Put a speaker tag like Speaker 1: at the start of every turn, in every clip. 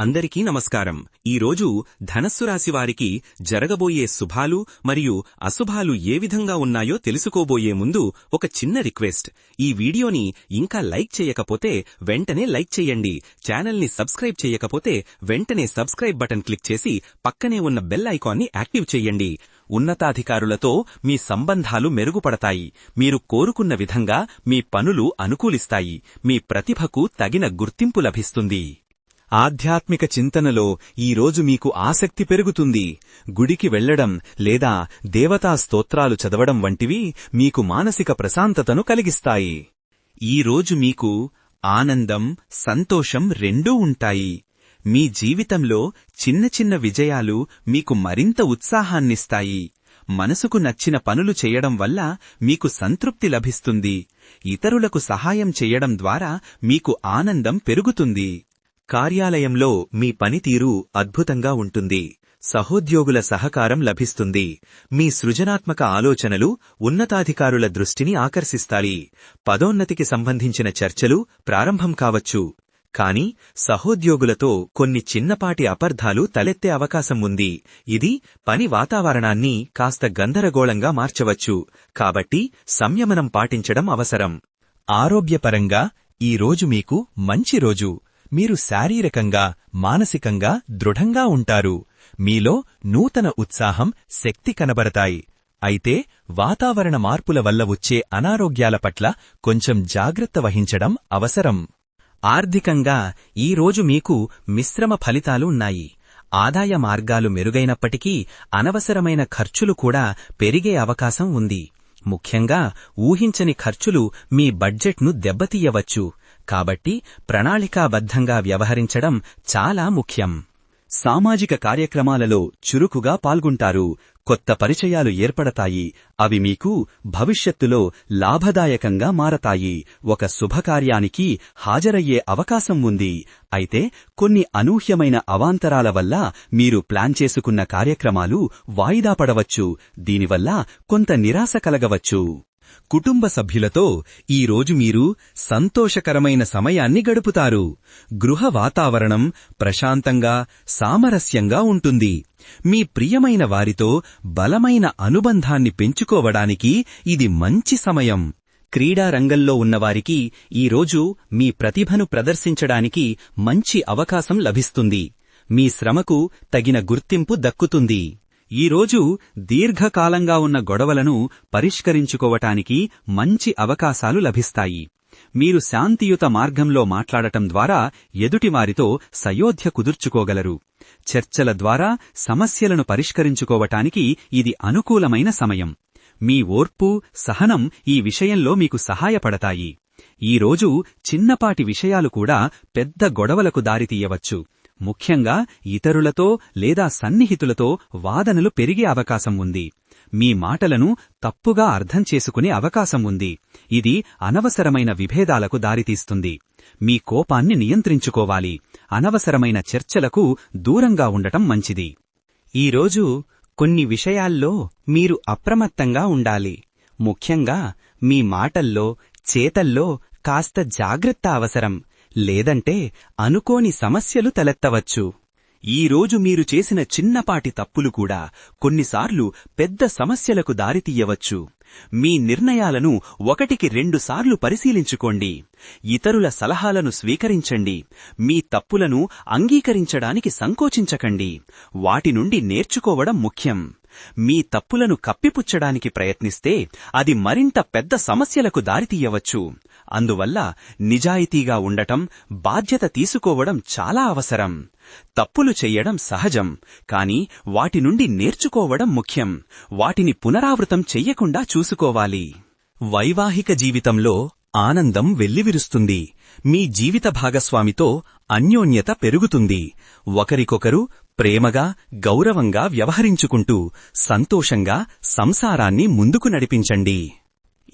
Speaker 1: అందరికీ నమస్కారం. ఈరోజు ధనస్సు రాశి వారికి జరగబోయే శుభాలు మరియు అశుభాలు ఏ విధంగా ఉన్నాయో తెలుసుకోబోయే ముందు ఒక చిన్న రిక్వెస్ట్. ఈ వీడియోని ఇంకా లైక్ చేయకపోతే వెంటనే లైక్ చేయండి. ఛానల్ని సబ్స్క్రైబ్ చేయకపోతే వెంటనే సబ్స్క్రైబ్ బటన్ క్లిక్ చేసి పక్కనే ఉన్న బెల్ ఐకాన్ని యాక్టివ్ చేయండి. ఉన్నతాధికారులతో మీ సంబంధాలు మెరుగుపడతాయి. మీరు కోరుకున్న విధంగా మీ పనులు అనుకూలిస్తాయి. మీ ప్రతిభకు తగిన గుర్తింపు లభిస్తుంది. ఆధ్యాత్మిక చింతనలో ఈరోజు మీకు ఆసక్తి పెరుగుతుంది. గుడికి వెళ్ళడం లేదా దేవతా స్తోత్రాలు చదవడం వంటివి మీకు మానసిక ప్రశాంతతను కలిగిస్తాయి. ఈరోజు మీకు ఆనందం సంతోషం రెండూ ఉంటాయి. మీ జీవితంలో చిన్న చిన్న విజయాలు మీకు మరింత ఉత్సాహాన్నిస్తాయి. మనసుకు నచ్చిన పనులు చేయడం వల్ల మీకు సంతృప్తి లభిస్తుంది. ఇతరులకు సహాయం చేయడం ద్వారా మీకు ఆనందం పెరుగుతుంది. కార్యాలయంలో మీ పనితీరు అద్భుతంగా ఉంటుంది. సహోద్యోగుల సహకారం లభిస్తుంది. మీ సృజనాత్మక ఆలోచనలు ఉన్నతాధికారుల దృష్టిని ఆకర్షిస్తాయి. పదోన్నతికి సంబంధించిన చర్చలు ప్రారంభం కావచ్చు. కాని సహోద్యోగులతో కొన్ని చిన్నపాటి అపర్ధాలు తలెత్తే అవకాశం ఉంది. ఇది పని వాతావరణాన్ని కాస్త గందరగోళంగా మార్చవచ్చు. కాబట్టి సంయమనం పాటించడం అవసరం. ఆరోగ్యపరంగా ఈ రోజు మీకు మంచి రోజు. మీరు శారీరకంగా మానసికంగా దృఢంగా ఉంటారు. మీలో నూతన ఉత్సాహం శక్తి కనబడతాయి. అయితే వాతావరణ మార్పుల వల్ల వచ్చే అనారోగ్యాల పట్ల కొంచెం జాగ్రత్త వహించడం అవసరం. ఆర్థికంగా ఈరోజు మీకు మిశ్రమ ఫలితాలు ఉన్నాయి. ఆదాయ మార్గాలు మెరుగైనప్పటికీ అనవసరమైన ఖర్చులు కూడా పెరిగే అవకాశం ఉంది. ముఖ్యంగా ఊహించని ఖర్చులు మీ బడ్జెట్ను దెబ్బతీయవచ్చు. కాబట్టి ప్రణాళికాబద్ధంగా వ్యవహరించడం చాలా ముఖ్యం. సామాజిక కార్యక్రమాలలో చురుకుగా పాల్గొంటారు కొత్త పరిచయాలు ఏర్పడతాయి అవి మీకు భవిష్యత్తులో లాభదాయకంగా మారతాయి ఒక శుభకార్యానికి హాజరయ్యే అవకాశం ఉంది. అయితే కొన్ని అనూహ్యమైన అవాంతరాల వల్ల మీరు ప్లాన్ చేసుకున్న కార్యక్రమాలు వాయిదా పడవచ్చు దీనివల్ల కొంత నిరాశ కలగవచ్చు. కుటుంబ సభ్యులతో ఈరోజు మీరు సంతోషకరమైన సమయాన్ని గడుపుతారు. గృహ వాతావరణం ప్రశాంతంగా సామరస్యంగా ఉంటుంది. మీ ప్రియమైన వారితో బలమైన అనుబంధాన్ని పెంచుకోవడానికి ఇది మంచి సమయం. క్రీడా రంగంలో ఉన్నవారికి ఈరోజు మీ ప్రతిభను ప్రదర్శించడానికి మంచి అవకాశం లభిస్తుంది. మీ శ్రమకు తగిన గుర్తింపు దక్కుతుంది. ఈరోజు దీర్ఘకాలంగా ఉన్న గొడవలను పరిష్కరించుకోవటానికి మంచి అవకాశాలు లభిస్తాయి. మీరు శాంతియుత మార్గంలో మాట్లాడటం ద్వారా ఎదుటివారితో సయోధ్య కుదుర్చుకోగలరు. చర్చల ద్వారా సమస్యలను పరిష్కరించుకోవటానికి ఇది అనుకూలమైన సమయం. మీ ఓర్పు సహనం ఈ విషయంలో మీకు సహాయపడతాయి. ఈరోజు చిన్నపాటి విషయాలు కూడా పెద్ద గొడవలకు దారితీయవచ్చు. ముఖ్యంగా ఇతరులతో లేదా సన్నిహితులతో వాదనలు పెరిగే అవకాశం ఉంది. మీ మాటలను తప్పుగా అర్థం చేసుకునే అవకాశం ఉంది. ఇది అనవసరమైన విభేదాలకు దారితీస్తుంది. మీ కోపాన్ని నియంత్రించుకోవాలి. అనవసరమైన చర్చలకు దూరంగా ఉండటం మంచిది. ఈరోజు కొన్ని విషయాల్లో మీరు అప్రమత్తంగా ఉండాలి. ముఖ్యంగా మీ మాటల్లో చేతల్లో కాస్త జాగ్రత్త అవసరం. లేదంటే అనుకోని సమస్యలు తలెత్తవచ్చు. ఈరోజు మీరు చేసిన చిన్నపాటి తప్పులు కూడా కొన్నిసార్లు పెద్ద సమస్యలకు దారితీయవచ్చు. మీ నిర్ణయాలను ఒకటికి రెండుసార్లు పరిశీలించుకోండి. ఇతరుల సలహాలను స్వీకరించండి. మీ తప్పులను అంగీకరించడానికి సంకోచించకండి. వాటి నుండి నేర్చుకోవడం ముఖ్యం. మీ తప్పులను కప్పిపుచ్చడానికి ప్రయత్నిస్తే అది మరింత పెద్ద సమస్యలకు దారితీయవచ్చు. అందువల్ల నిజాయితీగా ఉండటం బాధ్యత తీసుకోవడం చాలా అవసరం. తప్పులు చెయ్యడం సహజం కాని వాటి నుండి నేర్చుకోవడం ముఖ్యం. వాటిని పునరావృతం చెయ్యకుండా చూసుకోవాలి. వైవాహిక జీవితంలో ఆనందం వెల్లివిరుస్తుంది. మీ జీవిత భాగస్వామితో అన్యోన్యత పెరుగుతుంది. ఒకరికొకరు ప్రేమగా గౌరవంగా వ్యవహరించుకుంటూ సంతోషంగా సంసారాన్ని ముందుకు నడిపించండి.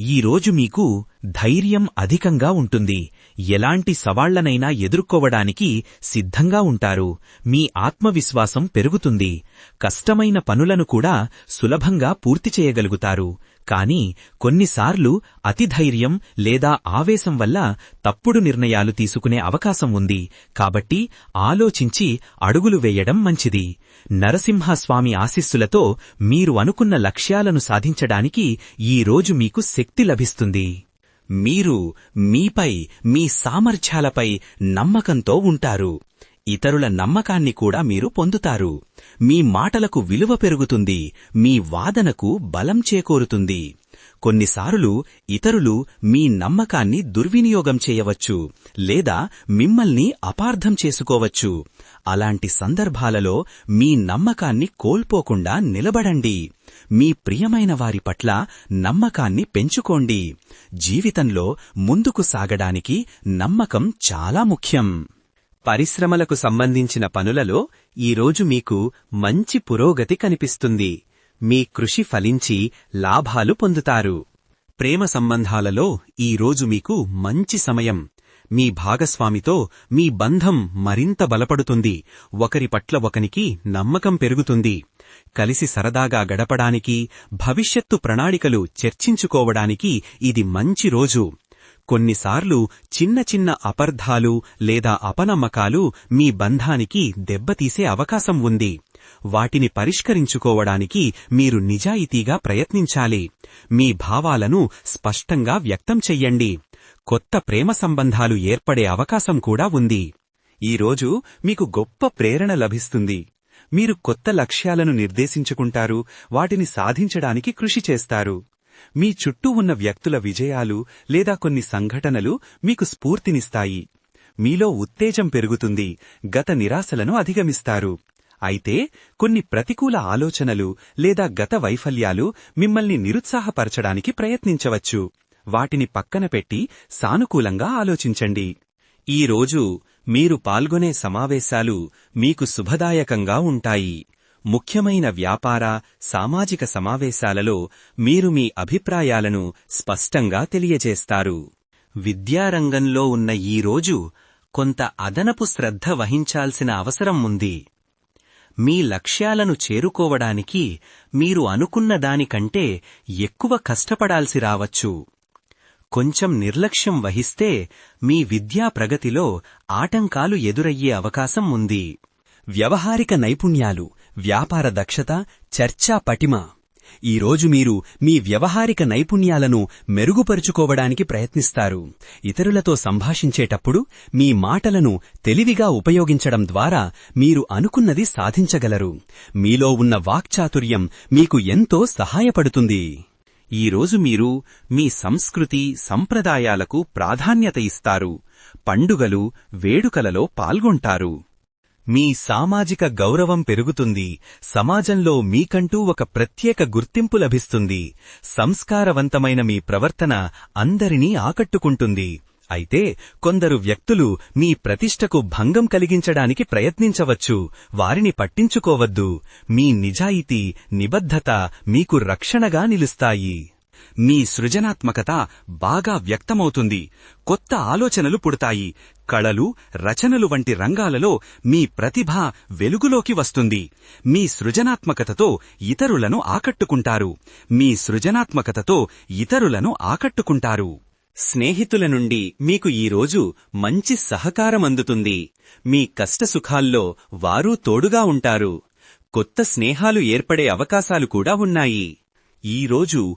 Speaker 1: ఈరోజు మీకు ధైర్యం అధికంగా ఉంటుంది. ఎలాంటి సవాళ్ళనైనా ఎదుర్కోవడానికి సిద్ధంగా ఉంటారు. మీ ఆత్మవిశ్వాసం పెరుగుతుంది. కష్టమైన పనులను కూడా సులభంగా పూర్తి చేయగలుగుతారు. కానీ కొన్నిసార్లు అతిధైర్యం లేదా ఆవేశం వల్ల తప్పుడు నిర్ణయాలు తీసుకునే అవకాశం ఉంది. కాబట్టి ఆలోచించి అడుగులు వేయడం మంచిది. నరసింహస్వామి ఆశీస్సులతో మీరు అనుకున్న లక్ష్యాలను సాధించడానికి ఈ రోజు మీకు శక్తి లభిస్తుంది. మీరు మీపై మీ సామర్థ్యాలపై నమ్మకంతో ఉంటారు. ఇతరుల నమ్మకాన్ని కూడా మీరు పొందుతారు. మీ మాటలకు విలువ పెరుగుతుంది మీ వాదనకు బలం చేకూరుతుంది. కొన్నిసార్లు ఇతరులు మీ నమ్మకాన్ని దుర్వినియోగం చేయవచ్చు లేదా మిమ్మల్ని అపార్థం చేసుకోవచ్చు. అలాంటి సందర్భాలలో మీ నమ్మకాన్ని కోల్పోకుండా నిలబడండి. మీ ప్రియమైన వారి పట్ల నమ్మకాన్ని పెంచుకోండి. జీవితంలో ముందుకు సాగడానికి నమ్మకం చాలా ముఖ్యం. పరిశ్రమలకు సంబంధించిన పనులలో ఈరోజు మీకు మంచి పురోగతి కనిపిస్తుంది. మీ కృషి ఫలించి లాభాలు పొందుతారు. ప్రేమ సంబంధాలలో ఈరోజు మీకు మంచి సమయం. మీ భాగస్వామితో మీ బంధం మరింత బలపడుతుంది. ఒకరి పట్ల ఒకనికి నమ్మకం పెరుగుతుంది. కలిసి సరదాగా గడపడానికి భవిష్యత్తు ప్రణాళికలు చర్చించుకోవడానికి ఇది మంచి రోజు. కొన్నిసార్లు చిన్న చిన్న అపర్ధాలు లేదా అపనమ్మకాలు మీ బంధానికి దెబ్బతీసే అవకాశం ఉంది. వాటిని పరిష్కరించుకోవడానికి మీరు నిజాయితీగా ప్రయత్నించాలి. మీ భావాలను స్పష్టంగా వ్యక్తం చెయ్యండి. కొత్త ప్రేమ సంబంధాలు ఏర్పడే అవకాశం కూడా ఉంది. ఈరోజు మీకు గొప్ప ప్రేరణ లభిస్తుంది. మీరు కొత్త లక్ష్యాలను నిర్దేశించుకుంటారు. వాటిని సాధించడానికి కృషి చేస్తారు. మీ చుట్టూ ఉన్న వ్యక్తుల విజయాలు లేదా కొన్ని సంఘటనలు మీకు స్ఫూర్తినిస్తాయి. మీలో ఉత్తేజం పెరుగుతుంది గత నిరాశలను అధిగమిస్తారు. అయితే కొన్ని ప్రతికూల ఆలోచనలు లేదా గత వైఫల్యాలు మిమ్మల్ని నిరుత్సాహపరచడానికి ప్రయత్నించవచ్చు. వాటిని పక్కన పెట్టి సానుకూలంగా ఆలోచించండి. ఈ రోజు మీరు పాల్గొనే సమావేశాలు మీకు శుభదాయకంగా ఉంటాయి. ముఖ్యమైన వ్యాపార సామాజిక సమావేశాలలో మీరు మీ అభిప్రాయాలను స్పష్టంగా తెలియజేస్తారు. విద్యారంగంలో ఉన్న ఈ రోజు కొంత అదనపు శ్రద్ధ వహించాల్సిన అవసరం ఉంది. మీ లక్ష్యాలను చేరుకోవడానికి మీరు అనుకున్న దానికంటే ఎక్కువ కష్టపడాల్సి రావచ్చు. కొంచెం నిర్లక్ష్యం వహిస్తే మీ విద్యా ప్రగతిలో ఆటంకాలు ఎదురయ్యే అవకాశం ఉంది. వ్యవహారిక నైపుణ్యాలు వ్యాపార దక్షత చర్చా పటిమ. ఈరోజు మీరు మీ వ్యవహారిక నైపుణ్యాలను మెరుగుపరుచుకోవడానికి ప్రయత్నిస్తారు. ఇతరులతో సంభాషించేటప్పుడు మీ మాటలను తెలివిగా ఉపయోగించడం ద్వారా మీరు అనుకున్నది సాధించగలరు. మీలో ఉన్న వాక్చాతుర్యం మీకు ఎంతో సహాయపడుతుంది. ఈరోజు మీరు మీ సంస్కృతి సంప్రదాయాలకు ప్రాధాన్యత ఇస్తారు. పండుగలు వేడుకలలో పాల్గొంటారు. మీ సామాజిక గౌరవం పెరుగుతుంది. సమాజంలో మీకంటూ ఒక ప్రత్యేక గుర్తింపు లభిస్తుంది. సంస్కారవంతమైన మీ ప్రవర్తన అందరినీ ఆకట్టుకుంటుంది. అయితే కొందరు వ్యక్తులు మీ ప్రతిష్టకు భంగం కలిగించడానికి ప్రయత్నించవచ్చు. వారిని పట్టించుకోవద్దు. మీ నిజాయితీ నిబద్ధత మీకు రక్షణగా నిలుస్తాయి. మీ సృజనాత్మకత బాగా వ్యక్తమవుతుంది. కొత్త ఆలోచనలు పుడతాయి. కళలు రచనలు వంటి రంగాలలో మీ ప్రతిభ వెలుగులోకి వస్తుంది. మీ సృజనాత్మకతతో ఇతరులను ఆకట్టుకుంటారు. మీ సృజనాత్మకతతో ఇతరులను ఆకట్టుకుంటారు. స్నేహితుల నుండి మీకు ఈరోజు మంచి సహకారం అందుతుంది. మీ కష్టసుఖాల్లో వారూ తోడుగా ఉంటారు. కొత్త స్నేహాలు ఏర్పడే అవకాశాలు కూడా ఉన్నాయి. ఈరోజు